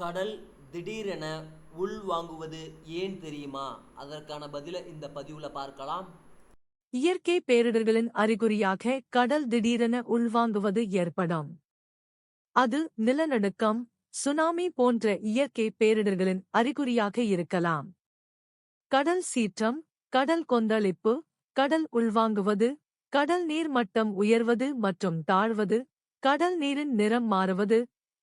கடல் திடீரென உள்வாங்குவது ஏன் தெரியுமா? அதற்கான பதிலை இந்த பதிவுல பார்க்கலாம். இயற்கை பேரிடர்களின் அறிகுறியாக கடல் திடீரென உள்வாங்குவது ஏற்படும். அது நிலநடுக்கம் சுனாமி போன்ற இயற்கை பேரிடர்களின் அறிகுறியாக இருக்கலாம். கடல் சீற்றம் கடல் கொந்தளிப்பு கடல் உள்வாங்குவது கடல் நீர் மட்டம் உயர்வது மற்றும் தாழ்வது கடல் நீரின் நிறம் மாறுவது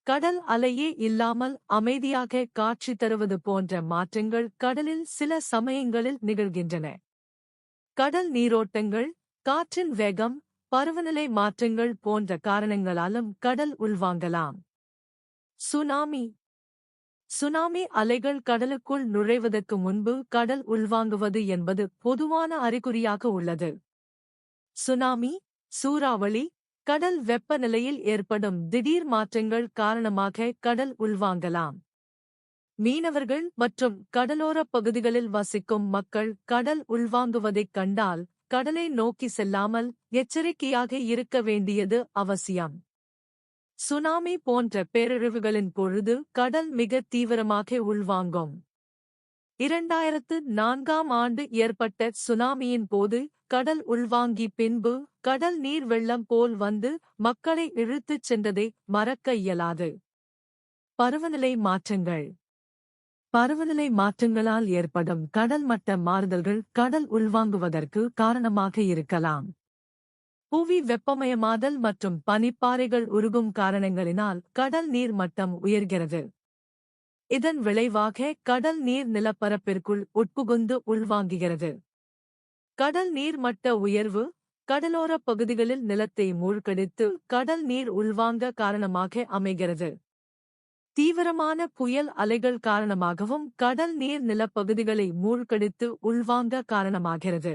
கடல் அலையே இல்லாமல் அமைதியாக காட்சி தருவது போன்ற மாற்றங்கள் கடலில் சில சமயங்களில் நிகழ்கின்றன. கடல் நீரோட்டங்கள் காற்றின் வேகம் பருவநிலை மாற்றங்கள் போன்ற காரணங்களாலும் கடல் உள்வாங்கலாம். சுனாமி. சுனாமி அலைகள் கடலுக்குள் நுழைவதற்கு முன்பு கடல் உள்வாங்குவது என்பது பொதுவான அறிகுறியாக உள்ளது. சுனாமி சூறாவளி கடல் வெப்பநிலையில் ஏற்படும் திடீர் மாற்றங்கள் காரணமாக கடல் உள்வாங்கலாம். மீனவர்கள் மற்றும் கடலோரப் பகுதிகளில் வசிக்கும் மக்கள் கடல் உள்வாங்குவதைக் கண்டால் கடலை நோக்கி செல்லாமல் எச்சரிக்கையாக இருக்க வேண்டியது அவசியம். சுனாமி போன்ற பேரழிவுகளின் பொழுது கடல் மிக தீவிரமாக உள்வாங்கும். இரண்டாயிரத்து நான்காம் ஆண்டு ஏற்பட்ட சுனாமியின் போது கடல் உள்வாங்கி பின்பு கடல் நீர் வெள்ளம் போல் வந்து மக்களை இழுத்துச் சென்றதை மறக்க இயலாது. பருவநிலை மாற்றங்கள். பருவநிலை மாற்றங்களால் ஏற்படும் கடல் மட்ட மாறுதல்கள் கடல் உள்வாங்குவதற்கு காரணமாக இருக்கலாம். புவி வெப்பமயமாதல் மற்றும் பனிப்பாறைகள் உருகும் காரணங்களினால் கடல் நீர் மட்டம் உயர்கிறது. இதன் விளைவாக கடல் நீர் நிலப்பரப்பிற்குள் உட்புகுந்து உள்வாங்குகிறது. கடல் நீர் மட்ட உயர்வு கடலோரப் பகுதிகளில் நிலத்தை மூழ்கடித்து கடல் நீர் உள்வாங்க காரணமாக அமைகிறது. தீவிரமான புயல் அலைகள் காரணமாகவும் கடல் நீர் நிலப்பகுதிகளை மூழ்கடித்து உள்வாங்க காரணமாகிறது.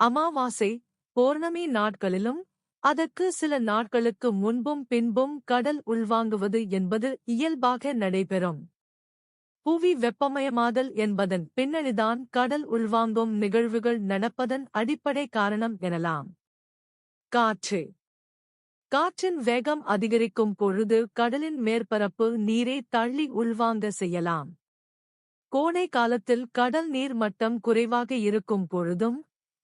அமாவாசை பௌர்ணமி நாட்களிலும் அதற்கு சில நாட்களுக்கு முன்பும் பின்பும் கடல் உள்வாங்குவது என்பது இயல்பாக நடைபெறும். புவி வெப்பமயமாதல் என்பதன் பின்னணிதான் கடல் உள்வாங்கும் நிகழ்வுகள் நடப்பதன் அடிப்படை காரணம் எனலாம். காற்று. காற்றின் வேகம் அதிகரிக்கும் பொழுது கடலின் மேற்பரப்பு நீரை தள்ளி உள்வாங்க செய்யலாம். கோடை காலத்தில் கடல் நீர் மட்டம் குறைவாக இருக்கும் பொழுதும்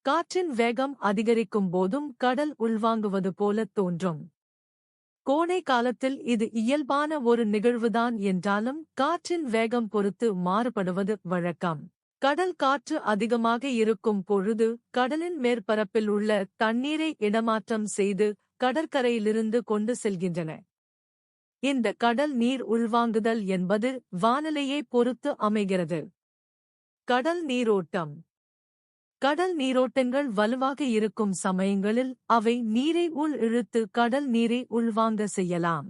காற்றின் வேகம் அதிகரிக்கும் போதும் கடல் உள்வாங்குவது போல தோன்றும். கோடை காலத்தில் இது இயல்பான ஒரு நிகழ்வுதான் என்றாலும் காற்றின் வேகம் பொறுத்து மாறுபடுவது வழக்கம். கடல் காற்று அதிகமாக இருக்கும் பொழுது கடலின் மேற்பரப்பில் உள்ள தண்ணீரை இடமாற்றம் செய்து கடற்கரையிலிருந்து கொண்டு செல்கின்றன. இந்த கடல் நீர் உள்வாங்குதல் என்பது வானிலையை பொறுத்து அமைகிறது. கடல் நீரோட்டம். கடல் நீரோட்டங்கள் வலுவாக இருக்கும் சமயங்களில் அவை நீரை உள் இழுத்து கடல் நீரை உள்வாங்க செய்யலாம்.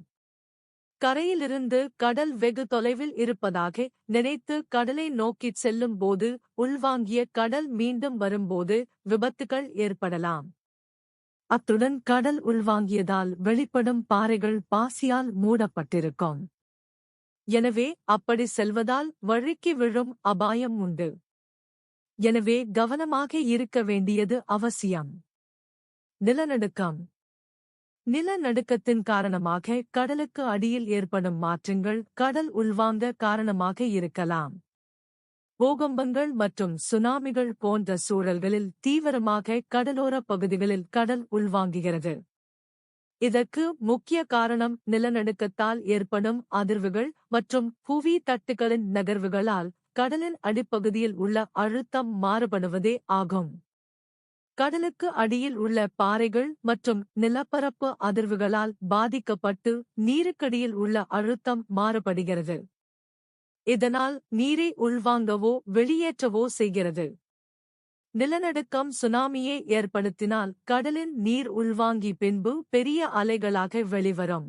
கரையிலிருந்து கடல் வெகு தொலைவில் இருப்பதாக நினைத்து கடலை நோக்கிச் செல்லும் போது உள்வாங்கிய கடல் மீண்டும் வரும்போது விபத்துகள் ஏற்படலாம். அத்துடன் கடல் உள்வாங்கியதால் வெளிப்படும் பாறைகள் பாசியால் மூடப்பட்டிருக்கும். எனவே அப்படி செல்வதால் வழுக்கி விழும் அபாயம் உண்டு. எனவே கவனமாக இருக்க வேண்டியது அவசியம். நிலநடுக்கம். நிலநடுக்கத்தின் காரணமாக கடலுக்கு அடியில் ஏற்படும் மாற்றங்கள் கடல் உள்வாங்க காரணமாக இருக்கலாம். பூகம்பங்கள் மற்றும் சுனாமிகள் போன்ற சூழல்களில் தீவிரமாக கடலோர பகுதிகளில் கடல் உள்வாங்குகிறது. இதற்கு முக்கிய காரணம் நிலநடுக்கத்தால் ஏற்படும் அதிர்வுகள் மற்றும் புவி தட்டுகளின் நகர்வுகளால் கடலின் அடிப்பகுதியில் உள்ள அழுத்தம் மாறுபடுவதே ஆகும். கடலுக்கு அடியில் உள்ள பாறைகள் மற்றும் நிலப்பரப்பு அதிர்வுகளால் பாதிக்கப்பட்டு நீருக்கடியில் உள்ள அழுத்தம் மாறுபடுகிறது. இதனால் நீரை உள்வாங்கவோ வெளியேற்றவோ செய்கிறது. நிலநடுக்கம் சுனாமியை ஏற்படுத்தினால் கடலின் நீர் உள்வாங்கி பின்பு பெரிய அலைகளாக வெளிவரும்.